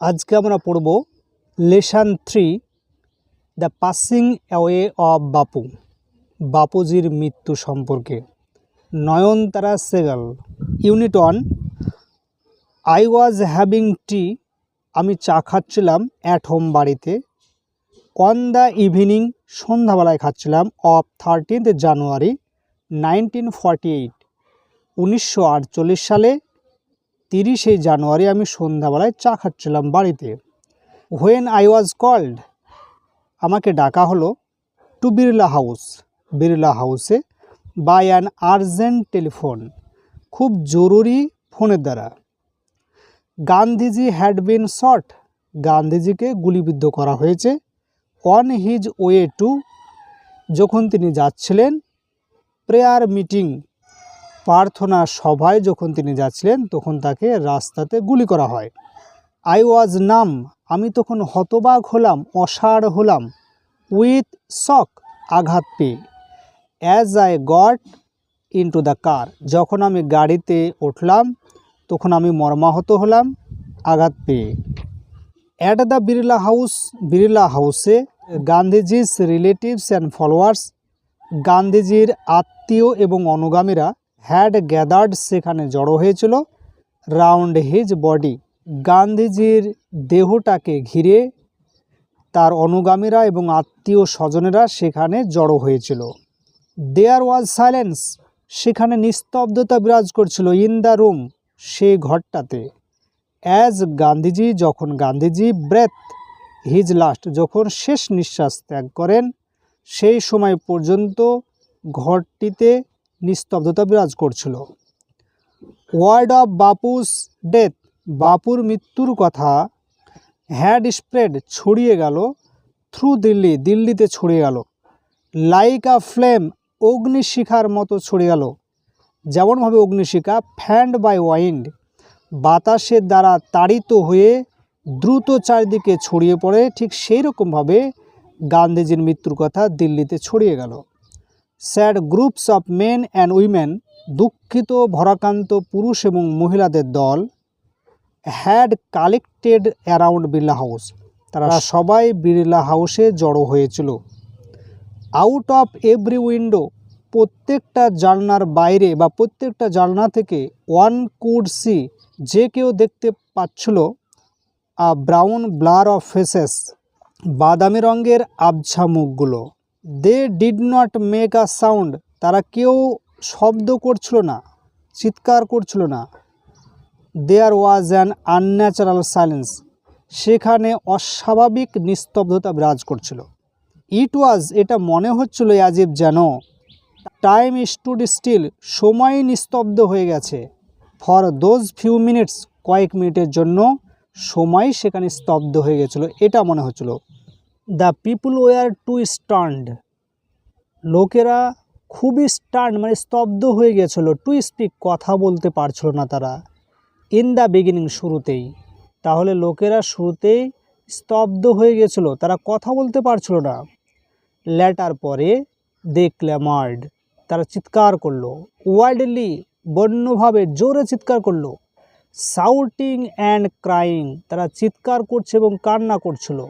আজকে আমরা পড়ব lesson three, the passing away of Bapu, বাপুজির মৃত্যু সম্পর্কে। Nayantara Sahgal. Unit one, I was having tea, আমি চা খাচ্ছিলাম অ্যাট হোম বাড়িতে। অন দ্য ইভিনিং, সন্ধ্যাবেলায় খাচ্ছিলাম of thirteenth January nineteen forty eight, উনিশশো আটচল্লিশ সালে তিরিশে জানুয়ারি আমি সন্ধ্যাবেলায় চা খাচ্ছিলাম বাড়িতে। হোয়েন আই ওয়াজ কল্ড আমাকে ডাকা হলো টু বিড়লা হাউস বিড়লা হাউসে বাই অ্যান আর্জেন্ট টেলিফোন খুব জরুরি ফোনের দ্বারা। গান্ধীজি হ্যাড বিন শট গান্ধীজিকে গুলিবিদ্ধ করা হয়েছে অন হিজ ওয়ে টু যখন তিনি যাচ্ছিলেন প্রেয়ার মিটিং প্রার্থনা সভায় যখন তিনি যাচ্ছিলেন, তখন তাকে রাস্তাতে গুলি করা হয়। আই ওয়াজ নাম আমি তখন হতবাক হলাম, অসাড় হলাম। উইথ শক আঘাত পেয়ে। As I got into the car যখন আমি গাড়িতে উঠলাম, তখন আমি মর্মাহত হলাম, আঘাত পেয়ে। At the Birla house Birla হাউসে গান্ধীজিস রিলেটিভস অ্যান্ড ফলোয়ার্স গান্ধীজির আত্মীয় এবং অনুগামীরা হ্যাড গ্যাদার্ড সেখানে জড়ো হয়েছিল। রাউন্ড হিজ বডি গান্ধীজির দেহটাকে ঘিরে তার অনুগামীরা এবং আত্মীয় স্বজনেরা সেখানে জড়ো হয়েছিল। দেয়ার ওয়াজ সাইলেন্স সেখানে নিস্তব্ধতা বিরাজ করছিল ইন দ্য রুম সেই ঘরটাতে। অ্যাজ গান্ধীজি, যখন গান্ধীজি ব্রেথ হিজ লাস্ট যখন শেষ নিঃশ্বাস ত্যাগ করেন, সেই সময় পর্যন্ত ঘরটিতে নিস্তব্ধতা বিরাজ করছিল। ওয়ার্ড অফ বাপুস ডেথ, বাপুর মৃত্যুর কথা হ্যাড স্প্রেড ছড়িয়ে গেল, থ্রু দিল্লি, দিল্লিতে ছড়িয়ে গেল। লাইক আ ফ্লেম, অগ্নিশিখার মতো ছড়িয়ে গেল। যেমনভাবে অগ্নিশিখা, ফ্যান্ড বাই ওয়াইন্ড, বাতাসের দ্বারা তাড়িত হয়ে দ্রুত চারিদিকে ছড়িয়ে পড়ে, ঠিক সেই রকমভাবে গান্ধীজির মৃত্যুর কথা দিল্লিতে ছড়িয়ে গেল। Sad groups of men and women দুঃখিত ভরাকান্ত পুরুষ এবং মহিলাদের দল had collected around Birla house তারা সবাই বিড়লা হাউসে জড়ো হয়েছিল। আউট অফ এভরি উইন্ডো প্রত্যেকটা জানলার বাইরে বা প্রত্যেকটা জানলা থেকে ওয়ান কুড সি যে কেউ দেখতে পাচ্ছিল a brown blur of faces বাদামি রঙের আবছা মুখগুলো। They did not make a sound তারা কেউ শব্দ করছিল না, চিৎকার করছিল না। There was an unnatural silence সেখানে অস্বাভাবিক নিস্তব্ধতা বিরাজ করছিল। ইট ওয়াজ এটা মনে হচ্ছিল অ্যাজিব যেন টাইম স্টুড স্টিল সময় নিস্তব্ধ হয়ে গেছে। ফর দোজ ফিউ মিনিটস কয়েক মিনিটের জন্য সময় সেখানে স্তব্ধ হয়ে গেছিল, এটা মনে হচ্ছিল। The people were too stunned. লোকেরা খুবই স্টান্ড মানে স্তব্ধ হয়ে গেছিল টু স্পিক কথা বলতে পারছিল না তারা ইন দ্য বিগিনিং শুরুতেই। তাহলে লোকেরা শুরুতেই স্তব্ধ হয়ে গেছিল, তারা কথা বলতে পারছিল না। ল্যাটার পরে দে ক্ল্যামার্ড, তারা চিৎকার করল, ওয়াইল্ডলি বন্যভাবে জোরে চিৎকার করল, সাউটিং অ্যান্ড ক্রাইং, তারা চিৎকার করছে এবং কান্না করছিল।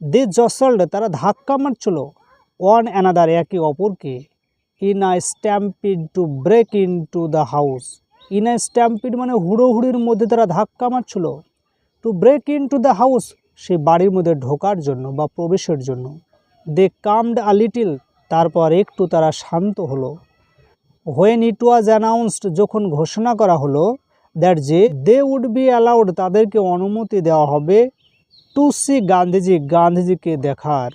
দে জসল্ড, তারা ধাক্কা মারছিল। ওয়ান অ্যানাদার, একে অপরকে in a stampede to break into the house in a stampede মানে হুড়োহুড়ির মধ্যে তারা ধাক্কা মারছিল। To break into the house সে বাড়ির মধ্যে ঢোকার জন্য বা প্রবেশের জন্য। দে কামড আ লিটিল তারপর একটু তারা শান্ত হলো। হোয়েন ইট ওয়াজ অ্যানাউন্সড যখন ঘোষণা করা হলো দ্যাট যে দে উড বি অ্যালাউড তাদেরকে অনুমতি দেওয়া হবে। টু সি গান্ধীজি গান্ধীজিকে দেখার,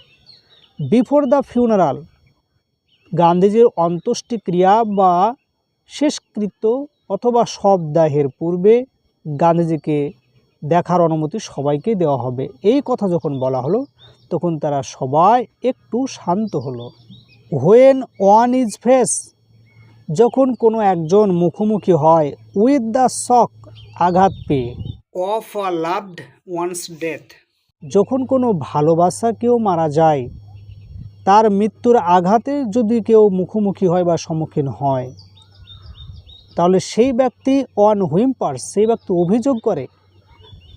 বিফোর দ্য ফিউনারাল, গান্ধীজির অন্ত্যেষ্টিক্রিয়া বা শেষকৃত্য অথবা শবদাহের পূর্বে গান্ধীজিকে দেখার অনুমতি সবাইকে দেওয়া হবে। এই কথা যখন বলা হলো, তখন তারা সবাই একটু শান্ত হলো। হোয়েন ওয়ান ইজ ফেস যখন কোনো একজন মুখোমুখি হয় উইথ দ্য শক আঘাত পেয়ে। Of a loved one's death যখন কোনো ভালোবাসা কেউ মারা যায়, তার মৃত্যুর আঘাতে যদি কেউ মুখোমুখি হয় বা সম্মুখীন হয়, তাহলে সেই ব্যক্তি অন হুইম্পার্স সেই ব্যক্তি অভিযোগ করে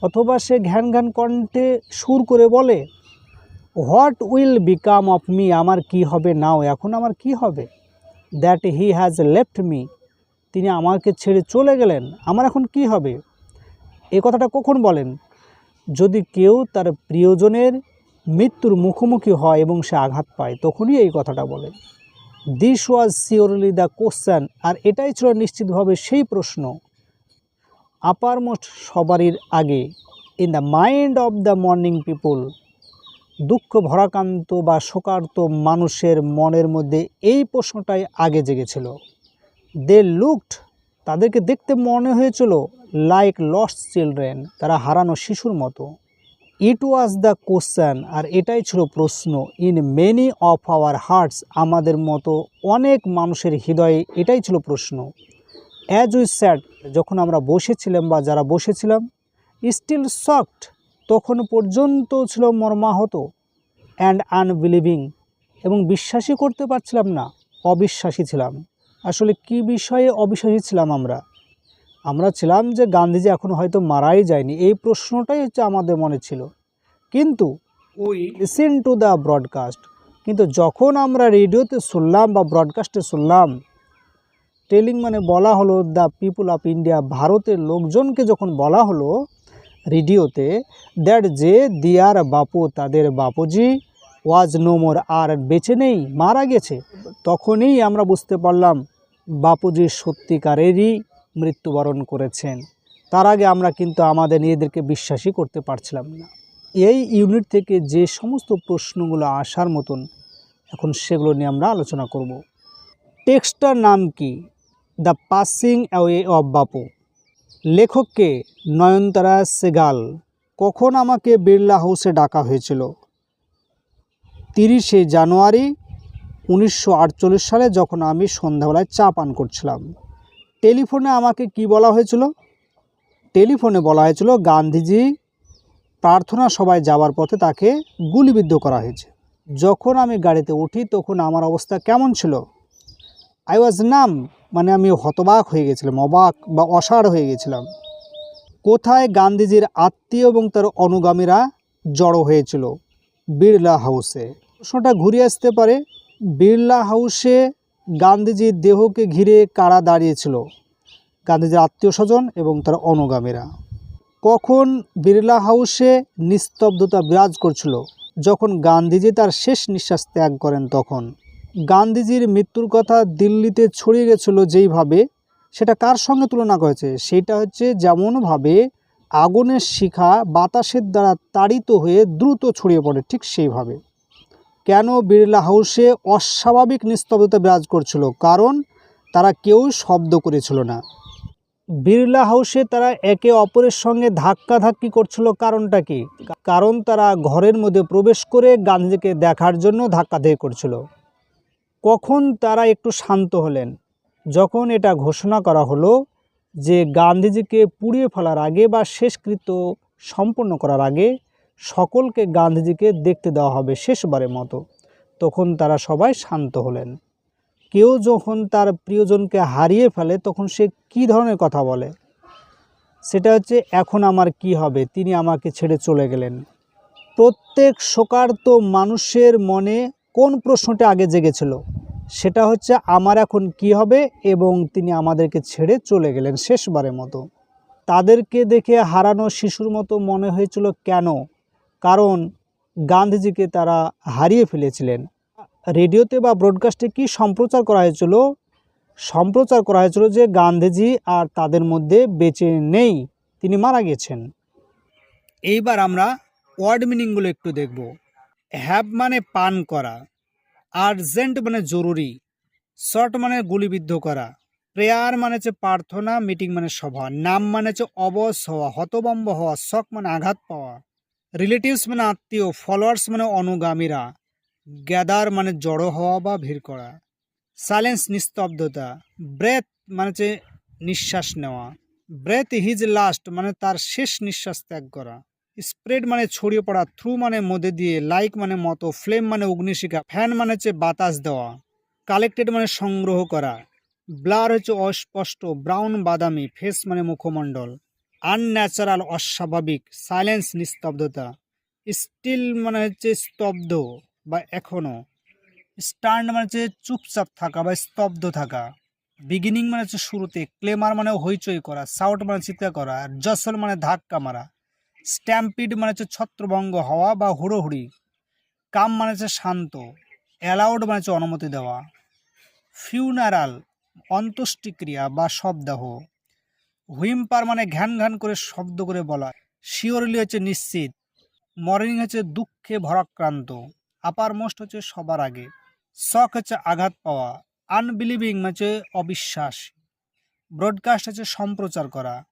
অথবা সে ঘ্যান ঘ্যান কণ্ঠে সুর করে বলে, what will become of me? আমার কি হবে নাও? এখন আমার কি হবে? That he has left me. তিনি আমাকে ছেড়ে চলে গেলেন। আমার এখন কি হবে? এ কথাটা কখন বলেন? যদি কেউ তার প্রিয়জনের মৃত্যুর মুখোমুখি হয় এবং সে আঘাত পায়, তখনই এই কথাটা বলে। This was surely the question আর এটাই ছিল নিশ্চিতভাবে সেই প্রশ্ন। আপার মোস্ট সবারই আগে in the mind of the mourning people দুঃখ ভরাকান্ত বা শোকার্ত মানুষের মনের মধ্যে এই প্রশ্নটাই আগে জেগেছিল। দে লুকড তাদেরকে দেখতে মনে হয়েছিল লাইক লস্ট চিলড্রেন তারা হারানো শিশুর মতো। ইট ওয়াজ দ্য কোশ্চেন আর এটাই ছিল প্রশ্ন। In many of our hearts আমাদের মতো অনেক মানুষের হৃদয়ে এটাই ছিল প্রশ্ন। অ্যাজ উই স্যাড যখন আমরা বসেছিলাম বা যারা বসেছিলাম স্টিল শকড তখন পর্যন্ত ছিল মর্মাহত অ্যান্ড আনবিলিভিং এবং বিশ্বাসই করতে পারছিলাম না, অবিশ্বাসী ছিলাম। আসলে কি বিষয়ে অবিশ্বাসী ছিলাম আমরা? আমরা ছিলাম যে গান্ধীজি এখন হয়তো মারাই যায়নি এই প্রশ্নটাই হচ্ছে আমাদের মনে ছিল। কিন্তু ওই লিসেন টু দ্য ব্রডকাস্ট কিন্তু যখন আমরা রেডিওতে শুনলাম বা ব্রডকাস্টে শুনলাম টেলিং মানে বলা হলো দ্য পিপুল অফ ইন্ডিয়া ভারতের লোকজনকে যখন বলা হলো রেডিওতে দ্যাট যে দিয়ার বাপু তাদের বাপুজি ওয়াজ নো মোর আর বেঁচে নেই, মারা গেছে। তখনই আমরা বুঝতে পারলাম বাপুজি সত্যিকারেরই মৃত্যুবরণ করেছেন। তার আগে আমরা কিন্তু আমাদের নিজেদেরকে বিশ্বাসই করতে পারছিলাম না। এই ইউনিট থেকে যে সমস্ত প্রশ্নগুলো আসার মতন এখন সেগুলো নিয়ে আমরা আলোচনা করব। টেক্সটার নাম কি? দ্য পাসিং অ্যাওয়ে অব বাপু। লেখককে নয়নতারা সেগাল। কখন আমাকে বিড়লা হাউসে ডাকা হয়েছিল? তিরিশে জানুয়ারি উনিশশো আটচল্লিশ সালে যখন আমি সন্ধ্যাবেলায় চা পান করছিলাম। টেলিফোনে আমাকে কি বলা হয়েছিল? টেলিফোনে বলা হয়েছিল, গান্ধীজি, প্রার্থনা সভায় যাওয়ার পথে তাকে গুলিবিদ্ধ করা হয়েছে। যখন আমি গাড়িতে উঠি তখন আমার অবস্থা কেমন ছিল? আই ওয়াজ নাম মানে আমি হতবাক হয়ে গেছিলাম, অবাক বা অসাড় হয়ে গেছিলাম। কোথায় গান্ধীজির আত্মীয় এবং তার অনুগামীরা জড়ো হয়েছিল? বিড়লা হাউসে। প্রশ্নটা ঘুরে আসতে পারে। বিড়লা হাউসে গান্ধীজির দেহকে ঘিরে কারা দাঁড়িয়েছিল? গান্ধীজির আত্মীয় স্বজন এবং তার অনুগামীরা। কখন বিড়লা হাউসে নিস্তব্ধতা বিরাজ করছিল? যখন গান্ধীজি তার শেষ নিঃশ্বাস ত্যাগ করেন তখন। গান্ধীজির মৃত্যুর কথা দিল্লিতে ছড়িয়ে গেছিল যেইভাবে, সেটা কার সঙ্গে তুলনা করেছে? সেটা হচ্ছে যেমনভাবে আগুনের শিখা বাতাসের দ্বারা তাড়িত হয়ে দ্রুত ছড়িয়ে পড়ে, ঠিক সেইভাবে। কেন বিড়লা হাউসে অস্বাভাবিক নিস্তব্ধতা বিরাজ করছিল? কারণ তারা কেউ শব্দ করেছিল না। বিড়লা হাউসে তারা একে অপরের সঙ্গে ধাক্কাধাক্কি করছিল কারণটা কি? কারণ তারা ঘরের মধ্যে প্রবেশ করে গান্ধীজিকে দেখার জন্য ধাক্কা ধাক্কাধাক্কি করছিল। কখন তারা একটু শান্ত হলেন, যখন এটা ঘোষণা করা হলো যে গান্ধীজিকে পুড়িয়ে ফেলার আগে বা শেষকৃত্য সম্পন্ন করার আগে সকলকে গান্ধীজিকে দেখতে দেওয়া হবে শেষবারের মতো। তখন তারা সবাই শান্ত হলেন। কেউ যখন তার প্রিয়জনকে হারিয়ে ফেলে, তখন সে কি ধরনের কথা বলে? সেটা হচ্ছে, এখন আমার কি হবে? তিনি আমাকে ছেড়ে চলে গেলেন। প্রত্যেক শোকার্ত মানুষের মনে কোন প্রশ্নটা আগে জেগেছিল? সেটা হচ্ছে, আমার এখন কি হবে এবং তিনি আমাদেরকে ছেড়ে চলে গেলেন শেষবারের মতো? তাদেরকে দেখে হারানো শিশুর মতো মনে হয়েছিল, কেন? কারণ গান্ধীজিকে তারা হারিয়ে ফেলেছিলেন। রেডিওতে বা ব্রডকাস্টে কি সম্প্রচার করা হয়েছিল? সম্প্রচার করা হয়েছিল যে গান্ধীজি আর তাদের মধ্যে বেঁচে নেই, তিনি মারা গেছেন। এইবার আমরা ওয়ার্ড মিনিংগুলো একটু দেখব। হ্যাভ মানে পান করা, আর্জেন্ট মানে জরুরি, শর্ট মানে গুলিবিদ্ধ করা, প্রেয়ার মানে হচ্ছে প্রার্থনা, মিটিং মানে সভা, নাম মানে হচ্ছে অবশ হওয়া হতবম্ব হওয়া, শখ মানে আঘাত পাওয়া। রিলেটিভস মানে আত্মীয় ফলোয়ার্স মানে অনুগামীরা গ্যাদার মানে জড়ো হওয়া বা ভিড় করা সাইলেন্স নিস্তব্ধতা ব্রেথ মানে হচ্ছে নিঃশ্বাস নেওয়া ব্রেথ হিজ লাস্ট মানে তার শেষ নিঃশ্বাস ত্যাগ করা স্প্রেড মানে ছড়িয়ে পড়া থ্রু মানে মধ্যে দিয়ে লাইক মানে মতো ফ্লেম মানে অগ্নিশিখা ফ্যান মানে হচ্ছে বাতাস দেওয়া কালেক্টেড মানে সংগ্রহ করা ব্লার হচ্ছে অস্পষ্ট ব্রাউন বাদামি ফেস মানে মুখমণ্ডল আনন্যাচারাল অস্বাভাবিক সাইলেন্স নিস্তব্ধতা। স্টিল মানে হচ্ছে স্তব্ধ বা এখনও। স্টান্ড মানে হচ্ছে চুপচাপ থাকা বা স্তব্ধ থাকা। বিগিনিং মানে হচ্ছে শুরুতে ক্লেমার মানে হইচই করা সাউট মানে চিৎকার করা, আর জসল মানে ধাক্কা মারা। স্ট্যাম্পিড মানে হচ্ছে ছত্রভঙ্গ হওয়া বা হুড়োহুড়ি। কাম মানে হচ্ছে শান্ত। অ্যালাউড মানে হচ্ছে অনুমতি দেওয়া। ফিউনারাল অন্ত্যেষ্টিক্রিয়া বা শবদাহ। হুইম্পার মানে ঘ্যান ঘ্যান করে শব্দ করে বলা। শিওরলি হচ্ছে নিশ্চিত, মর্নিং হচ্ছে দুঃখে ভরাক্রান্ত, আপার মোস্ট হচ্ছে সবার আগে। শখ হচ্ছে আঘাত পাওয়া, আনবিলিভিং হচ্ছে অবিশ্বাস। ব্রডকাস্ট হচ্ছে সম্প্রচার করা।